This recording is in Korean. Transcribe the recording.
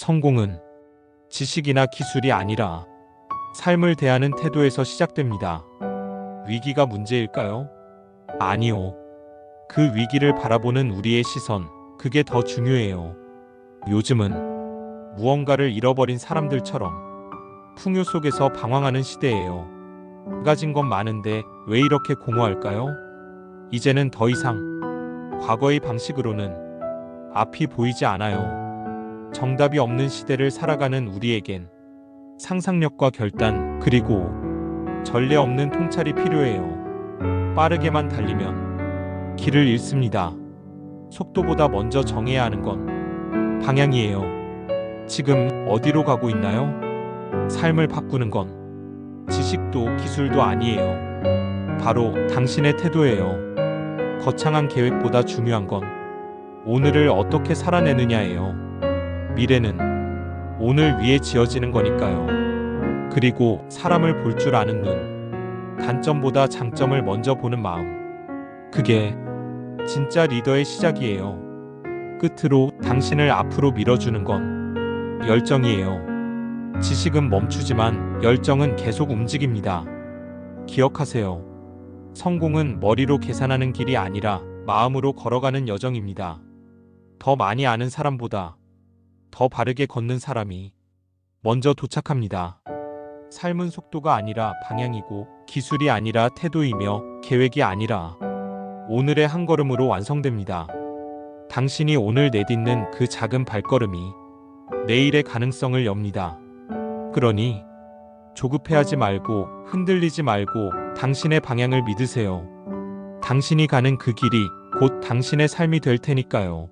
성공은 지식이나 기술이 아니라 삶을 대하는 태도에서 시작됩니다. 위기가 문제일까요? 아니요. 그 위기를 바라보는 우리의 시선, 그게 더 중요해요. 요즘은 무언가를 잃어버린 사람들처럼 풍요 속에서 방황하는 시대예요. 가진 건 많은데 왜 이렇게 공허할까요? 이제는 더 이상 과거의 방식으로는 앞이 보이지 않아요. 정답이 없는 시대를 살아가는 우리에겐 상상력과 결단, 그리고 전례 없는 통찰이 필요해요. 빠르게만 달리면 길을 잃습니다. 속도보다 먼저 정해야 하는 건 방향이에요. 지금 어디로 가고 있나요? 삶을 바꾸는 건 지식도 기술도 아니에요. 바로 당신의 태도예요. 거창한 계획보다 중요한 건 오늘을 어떻게 살아내느냐예요. 미래는 오늘 위에 지어지는 거니까요. 그리고 사람을 볼 줄 아는 눈. 단점보다 장점을 먼저 보는 마음. 그게 진짜 리더의 시작이에요. 끝으로 당신을 앞으로 밀어주는 건 열정이에요. 지식은 멈추지만 열정은 계속 움직입니다. 기억하세요. 성공은 머리로 계산하는 길이 아니라 마음으로 걸어가는 여정입니다. 더 많이 아는 사람보다 더 바르게 걷는 사람이 먼저 도착합니다. 삶은 속도가 아니라 방향이고 기술이 아니라 태도이며 계획이 아니라 오늘의 한 걸음으로 완성됩니다. 당신이 오늘 내딛는 그 작은 발걸음이 내일의 가능성을 엽니다. 그러니 조급해하지 말고 흔들리지 말고 당신의 방향을 믿으세요. 당신이 가는 그 길이 곧 당신의 삶이 될 테니까요.